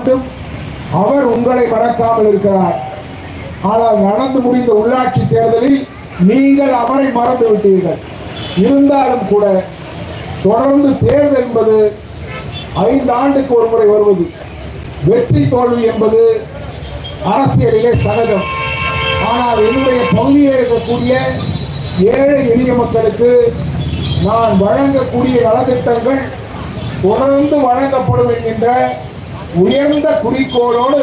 மட்டும் அவர் உங்களை மறக்காமல் இருக்கிறார். ஆனால் நடந்து முடிந்த உள்ளாட்சி தேர்தலில் நீங்கள் அவரை மறந்து விட்டீர்கள். இருந்தாலும் கூட தொடர்ந்து தேர்தல் என்பது ஐந்து ஆண்டுக்கு ஒரு முறை வருவது. வெற்றி தோல்வி என்பது அரசியலிலே சகஜம். ஆனால் என்னுடைய பகுதியில் இருக்கக்கூடிய ஏழை எளிய மக்களுக்கு நான் வழங்கக்கூடிய நலத்திட்டங்கள் தொடர்ந்து வழங்கப்படும் என்கின்ற உயர்ந்த குறிக்கோளோடு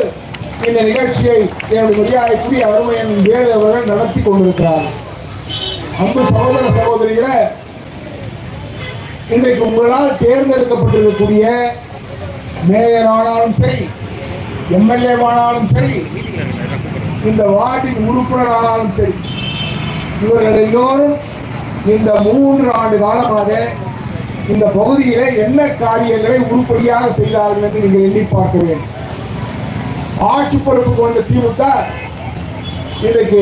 இந்த நிகழ்ச்சியை எனது மரியாதைக்குரிய அருமையன் வேறு அவர்கள் நடத்தி கொண்டிருக்கிறார். அன்பு சகோதர சகோதரிகளே இன்றைக்கு உங்களால் தேர்ந்தெடுக்கப்பட்டிருக்கக்கூடிய மேயர் ஆனாலும் சரி எம்எல்ஏ ஆனாலும் சரி இந்த வார்டின் உறுப்பினர் ஆனாலும் சரி இவர்கள் எல்லோரும் இந்த மூன்று ஆண்டு காலமாக இந்த பகுதியில என்ன காரியங்களை உருப்படியாக செய்தார்கள் என்று நீங்கள் எண்ணி பார்க்க வேண்டும் ஆட்சி பொறுப்பு கொண்ட திமுக இன்றைக்கு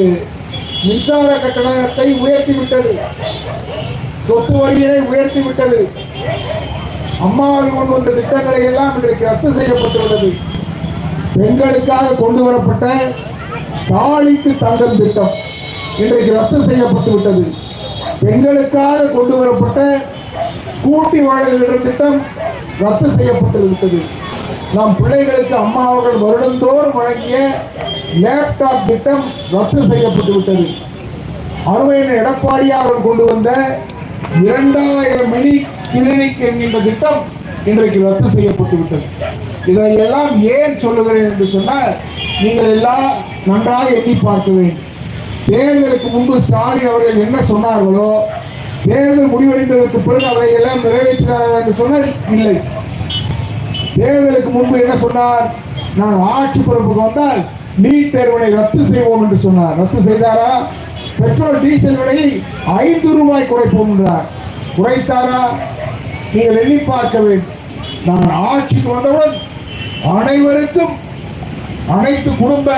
மின்சார கட்டணத்தை உயர்த்தி விட்டது சொத்து வரியினை உயர்த்தி விட்டது அம்மாவில் கொண்டு வந்த திட்டங்களை எல்லாம் இன்றைக்கு ரத்து செய்யப்பட்டுள்ளது. பெண்களுக்காக கொண்டு வரப்பட்ட தாளித்து தங்கம் திட்டம் இன்றைக்கு ரத்து செய்யப்பட்டு விட்டது பெண்களுக்காக கொண்டு வரப்பட்ட ஸ்கூட்டி வழங்குகிற திட்டம் ரத்து செய்யப்பட்டு விட்டது நம் பிள்ளைகளுக்கு அம்மா அவர்கள் வருடந்தோறும் வழங்கிய லேப்டாப் திட்டம் ரத்து செய்யப்பட்டு விட்டது அருமையின் எடப்பாடியா அவர்கள் கொண்டு வந்த இரண்டாயிரம் மினி கிளினிக் என்கின்ற திட்டம் இன்றைக்கு ரத்து செய்யப்பட்டு விட்டது இதையெல்லாம் ஏன் சொல்லுகிறேன் என்று சொன்னால் நீங்கள் எல்லாம் நன்றாக எண்ணி பார்க்க வேண்டும். தேர்தலுக்கு முன்பு ஸ்டாலின் அவர்கள் என்ன சொன்னார்களோ தேர்தல் முடிவடைந்ததற்கு பிறகு அதை எல்லாம் நிறைவேற்றினார் என்று சொன்னால் இல்லை. தேர்தலுக்கு முன்பு என்ன சொன்னார்? நான் ஆட்சி பொறுப்புக்கு வந்தால் நீட் தேர்வினை ரத்து செய்வோம் என்று சொன்னார். ரத்து செய்தாரா? பெட்ரோல் டீசல் விலையை ஐந்து ரூபாய் குறைப்போம் என்றார். குறைத்தாரா? நீங்கள் எண்ணி பார்க்க வேண்டும். நான் ஆட்சிக்கு வந்தவுடன் அனைவருக்கும் அனைத்து குடும்ப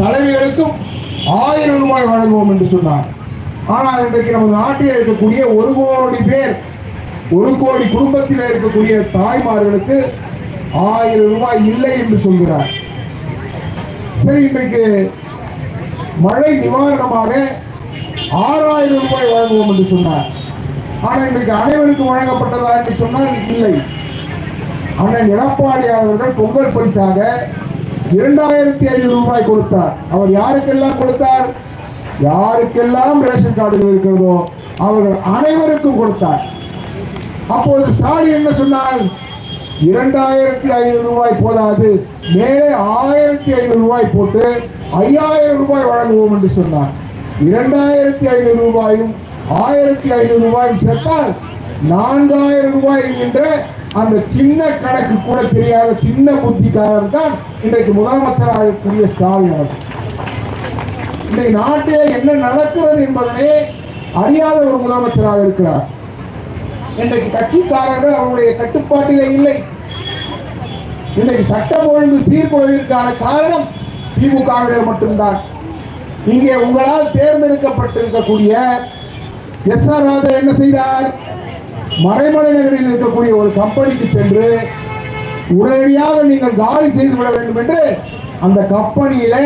தலைவர்களுக்கும் ஆயிரம் ரூபாய் வழங்குவோம் என்று சொன்னார். ஆனால் இன்றைக்கு நமது நாட்டில் இருக்கக்கூடிய ஒரு கோடி பேர் ஒரு கோடி குடும்பத்தில் இருக்கக்கூடிய தாய்மார்களுக்கு ஆயிரம் ரூபாய் இல்லை என்று சொல்கிறார். சரி இன்றைக்கு மழை நிவாரணமாக ஆறாயிரம் ரூபாய் வழங்குவோம் என்று சொன்னார். ஆனால் இன்றைக்கு அனைவருக்கும் வழங்கப்பட்டதா என்று சொன்னால் இல்லை. அண்ணன் எடப்பாடி அவர்கள் பொங்கல் பரிசாக இரண்டாயிரத்தி ஐநூறு ரூபாய் கொடுத்தார். அவர் யாருக்கெல்லாம் கொடுத்தார்? யாருக்கெல்லாம் ரேஷன் கார்டுகள் இருக்கிறதோ அவர்கள் அனைவருக்கும் கொடுத்தார். அப்போது ஸ்டாலின் என்ன சொன்னார்? இரண்டாயிரத்தி ஐநூறு ரூபாய் போதாது மேலே ஆயிரத்தி ஐநூறு ரூபாய் போட்டு ஐயாயிரம் ரூபாய் வழங்குவோம் என்று சொன்னார். இரண்டாயிரத்தி ஐநூறு ரூபாயும் ஆயிரத்தி ஐநூறு ரூபாயும் சேர்த்தால் நான்காயிரம் ரூபாய் என்கின்ற அந்த சின்ன கணக்கு கூட தெரியாத சின்ன புத்திக்காரர் தான் இன்றைக்கு முதலமைச்சராக கூடிய ஸ்டாலின் அவர்கள். இன்றைக்கு நாட்டிலே என்ன நடக்கிறது என்பதனை அறியாத ஒரு முதலமைச்சராக இருக்கிறார். இன்றைக்கு கட்சிக்காரர்கள் அவருடைய கட்டுப்பாட்டிலே இல்லை. இன்றைக்கு சட்டம் ஒழுங்கு சீர்குலைவிற்கான காரணம் திமுகவினர் மட்டும்தான். இங்கே உங்களால் தேர்ந்தெடுக்கப்பட்டிருக்கக்கூடிய எஸ் ஆர் ராஜா என்ன செய்தார்? மறைமலை நகரில் இருக்கக்கூடிய ஒரு கம்பெனிக்கு சென்று உடனடியாக நீங்கள் காலி செய்து விட வேண்டும் என்று அந்த கம்பெனியில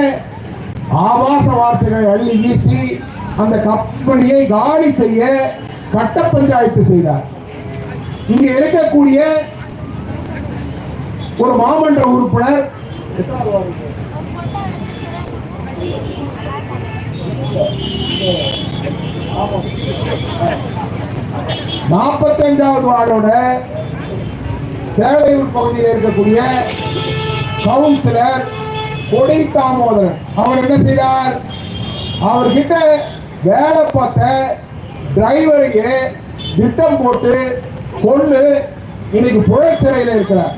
ஆபாச வார்த்தைகளை அள்ளி வீசி அந்த கம்பெனியை காலி செய்ய கட்ட பஞ்சாயத்து செய்தார். இங்க இருக்கக்கூடிய ஒரு மாமன்ற உறுப்பினர் நாற்பத்தஞ்சாவது வார்டோட சேலையூர் பகுதியில் இருக்கக்கூடிய கவுன்சிலர் கொடை தாமோதரன் அவர் என்ன செய்தார்? அவர்கிட்ட வேலை பார்த்த டிரைவருக்கு திட்டம் போட்டு கொண்டு இன்னைக்கு புழல் சிறையில் இருக்கிறார்.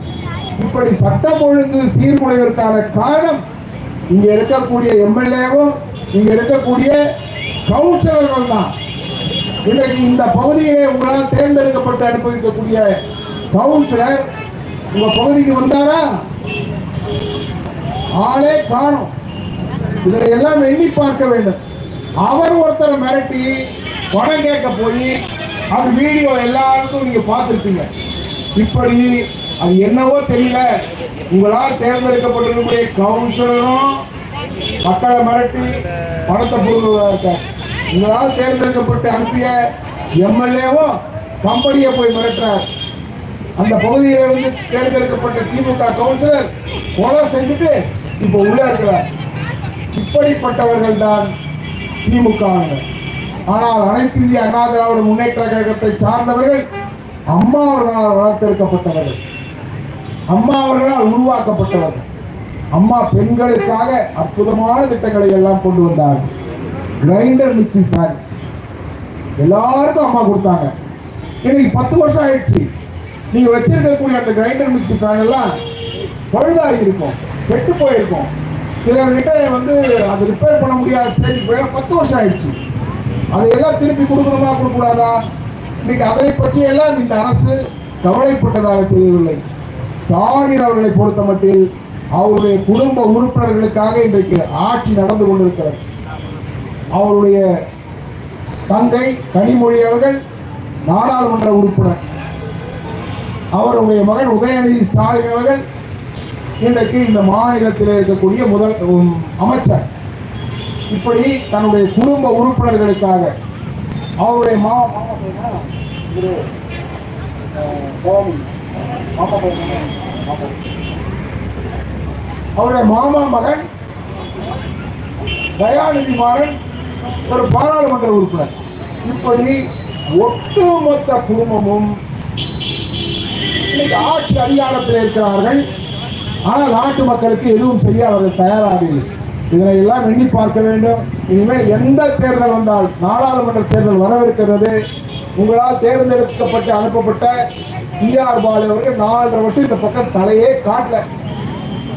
இப்படி சட்டம் ஒழுங்கு சீர்குலைவதற்கான காரணம் இங்க இருக்கக்கூடிய எம்எல்ஏவும் இங்க இருக்கக்கூடிய கவுன்சிலர்கள் தான். இன்றைக்கு இந்த பகுதியிலே உங்களால் தேர்ந்தெடுக்கப்பட்டு அனுப்பியிருக்கக்கூடிய கவுன்சிலர் உங்க பகுதிக்கு வந்தாரா? ஆளே காணும். இதனை எல்லாம் எண்ணி பார்க்க வேண்டும். அவர் ஒருத்தரை மிரட்டி பணம் கேட்க போய் அது வீடியோ எல்லாருக்கும் நீங்க பார்த்துருப்பீங்க. இப்படி அது என்னவோ தெரியல. உங்களால் தேர்ந்தெடுக்கப்பட்டிருக்கக்கூடிய கவுன்சிலரும் மக்களை மிரட்டி பணத்தை கொடுக்கிறதா இருக்க? உங்களால் தேர்ந்தெடுக்கப்பட்டு அனுப்பிய எம்எல்ஏவோ கம்பெனியை போய் மிரட்டுறார். அந்த பகுதியில இருந்து தேர்ந்தெடுக்கப்பட்ட திமுக கவுன்சிலர் கொலை செஞ்சுட்டு இப்போ உள்ள இருக்கிற இப்படிப்பட்டவர்கள் தான் திமுக ஆனால் அனைத்து இந்திய அண்ணா திராவிட முன்னேற்ற கழகத்தை சார்ந்தவர்கள் அம்மா அவர்களால் வளர்த்தெடுக்கப்பட்டவர்கள். அம்மா அவர்களால் உருவாக்கப்பட்டவர்கள். அம்மா பெண்களுக்காக அற்புதமான திட்டங்களை எல்லாம் கொண்டு வந்தார்கள் கிரைண்டர் மிக்சி ஃபேன் எல்லாருக்கும் அம்மா கொடுத்தாங்க. இன்னைக்கு பத்து வருஷம் ஆயிடுச்சு. நீங்க வச்சிருக்கக்கூடிய அந்த கிரைண்டர் மிக்சி ஃபேன் எல்லாம் பழுதாகி இருக்கும். கெட்டு போயிருக்கும். சிலர்கிட்ட வந்து அது ரிப்பேர் பண்ண முடியாத ஸ்டேஜ் போயிடும். பத்து வருஷம் ஆயிடுச்சு. அதையெல்லாம் திருப்பி கொடுக்கணுமா கொடுக்கக்கூடாதா? இன்னைக்கு அதை பற்றி எல்லாம் இந்த அரசு கவலைப்பட்டதாக தெரியவில்லை. ஸ்டாலின் அவர்களை பொறுத்த மட்டில் அவருடைய குடும்ப உறுப்பினர்களுக்காக இன்றைக்கு ஆட்சி நடந்து கொண்டிருக்கிறது. அவருடைய தங்கை கனிமொழி அவர்கள் நாடாளுமன்ற உறுப்பினர். அவருடைய மகன் உதயநிதி ஸ்டாலின் அவர்கள் இன்றைக்கு இந்த மாநிலத்தில் இருக்கக்கூடிய முதல் அமைச்சர். இப்படி தன்னுடைய குடும்ப உறுப்பினர்களுக்காக அவருடைய மா மாமா மாமா மாமா. அவருடைய மாமா மகன் தயாநிதி மாறன் ஒரு பாராளுமன்ற உறுப்பினர். இப்படி ஒட்டுமொத்த குடும்பமும் இன்னைக்கு ஆட்சி அதிகாரத்தில் இருக்கிறார்கள். ஆனால் நாட்டு மக்களுக்கு எதுவும் செய்ய அவர்கள் தயாராகவில்லை. இதனை எல்லாம் எண்ணி பார்க்க வேண்டும். இனிமேல் எந்த தேர்தல் வந்தால் நாடாளுமன்ற தேர்தல் வரவிருக்கிறது. உங்களால் தேர்ந்தெடுக்கப்பட்டு அனுப்பப்பட்ட டிஆர் பாலு அவர்கள் நாலரை வருஷம் இந்த பக்கம் தலையே காட்டல.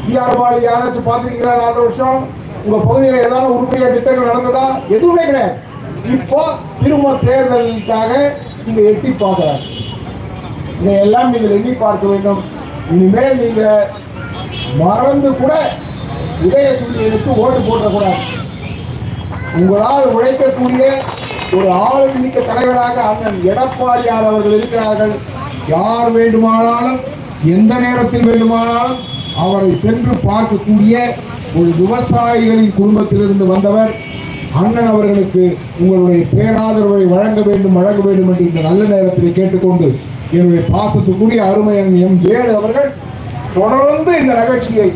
டிஆர் பாலு யாராச்சும் பார்த்துருக்கீங்களா? நாலரை வருஷம். உங்க பகுதியில் ஏதாவது உருப்படியா திட்டங்கள் நடந்ததா? எதுவுமே கிடையாது. இப்போ திரும்ப தேர்தலுக்காக இங்க எட்டி பார்க்கிறார் இதையெல்லாம் நீங்கள் எண்ணி பார்க்க வேண்டும். இனிமேல் நீங்கள் மறந்து கூட உதயசூரியனுக்கு ஓட்டு போடக்கூடாது. உங்களால் உழைக்கக்கூடிய ஒரு ஆளுமிக்க தலைவராக அண்ணன் எடப்பாடியார் அவர்கள் இருக்கிறார்கள். யார் வேண்டுமானாலும் எந்த நேரத்தில் வேண்டுமானாலும் அவரை சென்று பார்க்கக்கூடிய ஒரு விவசாயிகளின் குடும்பத்திலிருந்து வந்தவர் அண்ணன் அவர்களுக்கு உங்களுடைய பேராதரவை வழங்க வேண்டும் வழங்க வேண்டும் என்று இந்த நல்ல நேரத்தில் கேட்டுக்கொண்டு என்னுடைய பாசத்துக்குரிய அருமையன் எம் வேலு அவர்கள் தொடர்ந்து இந்த நிகழ்ச்சியை